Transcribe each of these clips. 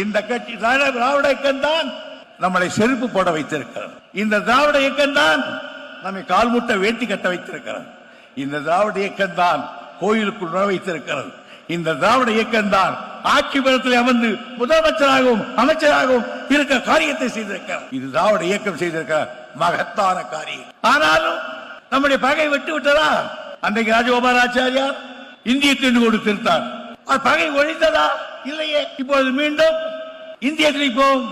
இந்த கட்சி திராவிட இயக்கம் தான். நம்மளை செருப்பு போட வைத்திருக்கிறது. இந்த திராவிட இயக்கம் தான் நம்மை கால்முட்டை வேட்டி கட்ட வைத்திருக்கிறது. இந்த திராவிட இயக்கம் தான் கோயிலுக்குள் நுழ வைத்திருக்கிறது. இந்த திராவிட இயக்கம் தான் ஆட்சி பலத்தில் அமர்ந்து முதலமைச்சராகவும் அமைச்சராகவும் இருக்க காரியத்தை செய்திருக்கிறார் இது திராவிட இயக்கம் செய்திருக்க மகத்தான காரியம். ஆனாலும் நம்முடைய பகை விட்டு விட்டதா? அன்றைக்கு ராஜகோபாலாச்சாரியார் இந்திய திண்டு கொடுத்திருந்தார் அது பகை ஒழிந்ததா? இல்லையே இப்பொழுது மீண்டும் இந்திய திணிப்போம்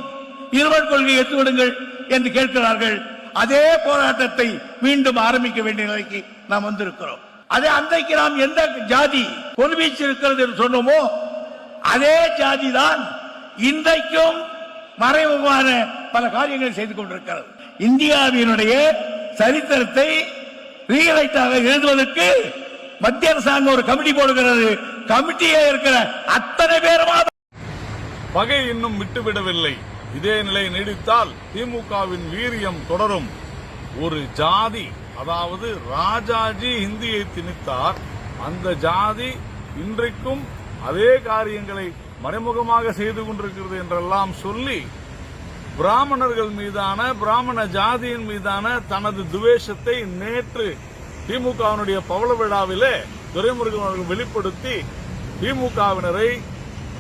இருவர் கொள்கை எடுத்துவிடுங்கள் என்று கேட்கிறார்கள். அதே போராட்டத்தை மீண்டும் ஆரம்பிக்க வேண்டிய நிலைக்கு நாம் வந்திருக்கிறோம். அதே அன்றைக்கு நாம் எந்த ஜாதி கொள்வீச்சு இருக்கிறது என்று சொன்னோமோ அதே ஜாதி தான் இன்றைக்கும் மறைமுகமான பல காரியங்களை செய்து கொண்டிருக்கிறது. இந்தியாவினுடைய சரித்திரத்தை ரீரைட்டாக எழுதுவதற்கு மத்திய அரசாங்கம் ஒரு கமிட்டி போடுகிறது. கமிட்டியே இருக்கிற அத்தனை பேருமா பகை இன்னும் விட்டுவிடவில்லை. இதே நிலை நீடித்தால் திமுகவின் வீரியம் தொடரும். ஒரு ஜாதி அதாவது ராஜாஜி ஹிந்தியை திணித்தார். அந்த ஜாதி இன்றைக்கும் அதே காரியங்களை மறைமுகமாக செய்து கொண்டிருக்கிறது என்றெல்லாம் சொல்லி பிராமணர்கள் மீதான பிராமண ஜாதியின் மீதான தனது துவேஷத்தை நேற்று திமுகவினுடைய பவள விழாவிலே துரைமுருகன் அவர்கள் வெளிப்படுத்தி திமுகவினரை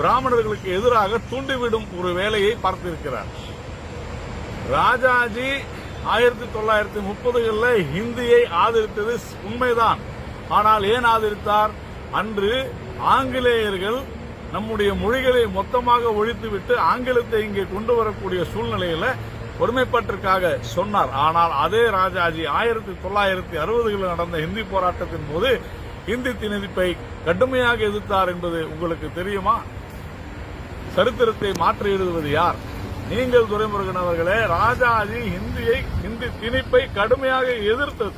பிராமணர்களுக்கு எதிராக தூண்டிவிடும் ஒரு வேலையை பார்த்திருக்கிறார். ராஜாஜி ஆயிரத்தி தொள்ளாயிரத்தி முப்பதுகளில் ஹிந்தியை ஆதரித்தது உண்மைதான். ஆனால் ஏன் ஆதரித்தார்? அன்று ஆங்கிலேயர்கள் நம்முடைய மொழிகளை மொத்தமாக ஒழித்துவிட்டு ஆங்கிலத்தை இங்கே கொண்டு வரக்கூடிய சூழ்நிலையில ஒருமைப்பாட்டிற்காக சொன்னார். ஆனால் அதே ராஜாஜி ஆயிரத்தி தொள்ளாயிரத்தி அறுபதுகளில் நடந்த ஹிந்தி போராட்டத்தின் போது ஹிந்தி திணிப்பை கடுமையாக எதிர்த்தார் என்பது உங்களுக்கு தெரியுமா? சரித்திரத்தை மாற்றி எழுதுவது யார்? நீங்கள் துரைமுருகன் அவர்களே ராஜாஜி ஹிந்தியை ஹிந்தி திணிப்பை கடுமையாக எதிர்த்தது.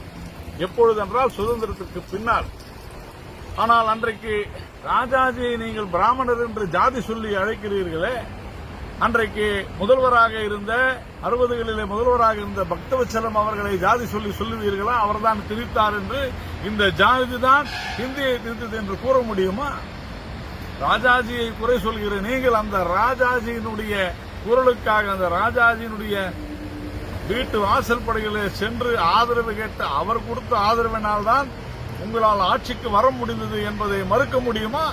எப்பொழுதென்றால் சுதந்திரத்திற்கு பின்னால். ஆனால் அன்றைக்கு ராஜாஜியை நீங்கள் பிராமணர் என்று ஜாதி சொல்லி அழைக்கிறீர்களே அன்றைக்கு முதல்வராக இருந்த அறுபதுகளிலே முதல்வராக இருந்த பக்தவச்சலம் அவர்களை ஜாதி சொல்லி சொல்லுவீர்களா? அவர்தான் திணித்தார் என்று இந்த ஜாதி தான் ஹிந்தியை திணித்தது என்று கூற முடியுமா? ராஜாஜியை குறை சொல்கிற நீங்கள் அந்த ராஜாஜியினுடைய குரலுக்காக அந்த ராஜாஜியினுடைய வீட்டு வாசல் படைகளில் சென்று ஆதரவு கேட்டு அவர் கொடுத்த ஆதரவினால்தான் உங்களால் ஆட்சிக்கு வர முடிந்தது என்பதை மறுக்க முடியுமா?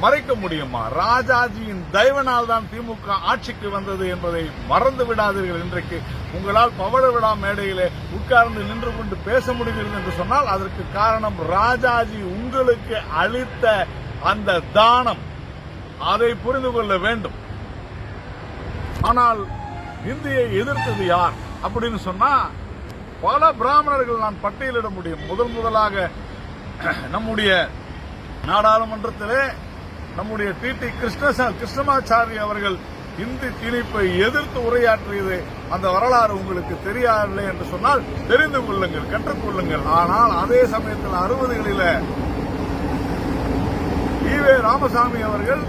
மறைக்க முடியுமா? ராஜாஜியின் தயவனால் தான் திமுக ஆட்சிக்கு வந்தது என்பதை மறந்து விடாதீர்கள். இன்றைக்கு உங்களால் பவள விழா மேடையிலே உட்கார்ந்து நின்று கொண்டு பேச முடிகிறது என்று சொன்னால் அதற்கு காரணம் ராஜாஜி உங்களுக்கு அளித்த அந்த தானம் அதை புரிந்து கொள்ள வேண்டும். ஆனால் இந்தியை எதிர்த்தது யார் அப்படின்னு சொன்னா பல பிராமணர்கள் நான் பட்டியலிட முடியும். முதல் முதலாக நம்முடைய நாடாளுமன்றத்திலே நம்முடைய டி டி. கிருஷ்ணசா கிருஷ்ணமாச்சாரி அவர்கள் இந்தி திணிப்பை எதிர்த்து உரையாற்றியது அந்த வரலாறு உங்களுக்கு தெரியாதில்லை என்று சொன்னால் தெரிந்து கொள்ளுங்கள் கற்றுக்கொள்ளுங்கள் ஆனால் அதே சமயத்தில் அறுபதுகளில ராமசாமி அவர்கள்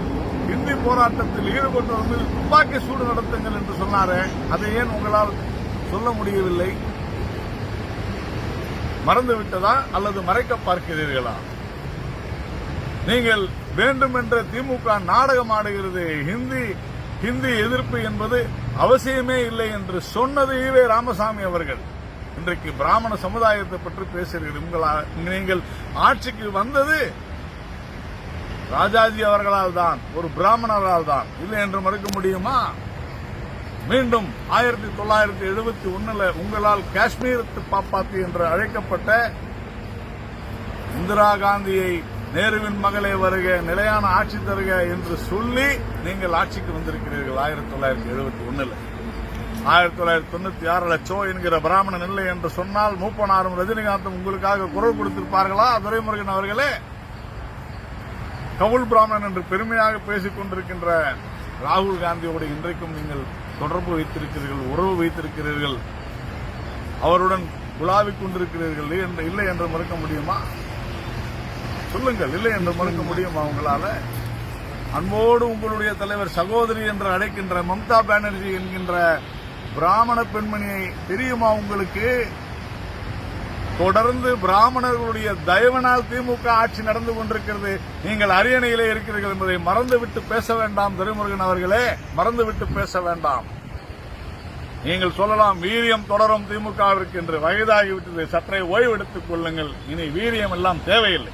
இந்தி போராட்டத்தில் ஈடுபட்டு மீது துப்பாக்கி சூடு நடத்துங்கள் என்று சொன்னாரே. அதை ஏன் உங்களால் சொல்ல முடியவில்லை? மறந்துவிட்டதா? அல்லது மறைக்க பார்க்கிறீர்களா? நீங்கள் வேண்டுமென்ற திமுக நாடகம் ஆடுகிறது. ஹிந்தி ஹிந்தி எதிர்ப்பு என்பது அவசியமே இல்லை என்று சொன்னது ஈவே ராமசாமி அவர்கள். இன்றைக்கு பிராமண சமுதாயத்தை பற்றி பேசுகிறீர்கள். உங்களா நீங்கள் ஆட்சிக்கு வந்தது ராஜாஜி அவர்களால் தான் ஒரு பிராமணரால் தான். இல்லை என்று மறுக்க முடியுமா? மீண்டும் ஆயிரத்தி தொள்ளாயிரத்தி எழுபத்தி ஒன்னுல உங்களால் காஷ்மீர் பாப்பாத்தி என்று அழைக்கப்பட்ட இந்திரா காந்தியை நேருவின் மகளே வருக நிலையான ஆட்சி தருக என்று சொல்லி நீங்கள் ஆட்சிக்கு வந்திருக்கிறீர்கள் ஆயிரத்தி தொள்ளாயிரத்தி எழுபத்தி ஒன்னுல ஆயிரத்தி தொள்ளாயிரத்தி தொண்ணூத்தி ஆறு லட்சம் என்கிற பிராமணன் இல்லை என்று சொன்னால் மூப்பனாரும் ரஜினிகாந்தும் உங்களுக்காக குரல் கொடுத்திருப்பார்களா? துரைமுருகன் அவர்களே கவுல் பிராமணன் என்று பெருமையாக பேசிக் கொண்டிருக்கின்ற ராகுல் காந்தியோடு இன்றைக்கும் நீங்கள் தொடர்பு வைத்திருக்கிறீர்கள் உறவு வைத்திருக்கிறீர்கள். அவருடன் குழாவிக் கொண்டிருக்கிறீர்கள். என்று இல்லை என்று மறுக்க முடியுமா? சொல்லுங்கள் இல்லை என்று மறுக்க முடியுமா உங்களால? அன்போடு உங்களுடைய தலைவர் சகோதரி என்று அழைக்கின்ற மம்தா பானர்ஜி என்கின்ற பிராமண பெண்மணியை தெரியுமா உங்களுக்கு? தொடர்ந்து பிராமணர்களுடைய தயவனால் திமுக ஆட்சி நடந்து கொண்டிருக்கிறது. நீங்கள் அரியணையிலே இருக்கிறீர்கள் என்பதை மறந்துவிட்டு பேச வேண்டாம் துரைமுருகன் அவர்களே. மறந்துவிட்டு பேச வேண்டாம். நீங்கள் சொல்லலாம் வீரியம் தொடரும் திமுகவிற்கு என்று வயதாகிவிட்டது. சற்றே ஓய்வெடுத்துக் கொள்ளுங்கள். இனி வீரியம் எல்லாம் தேவையில்லை.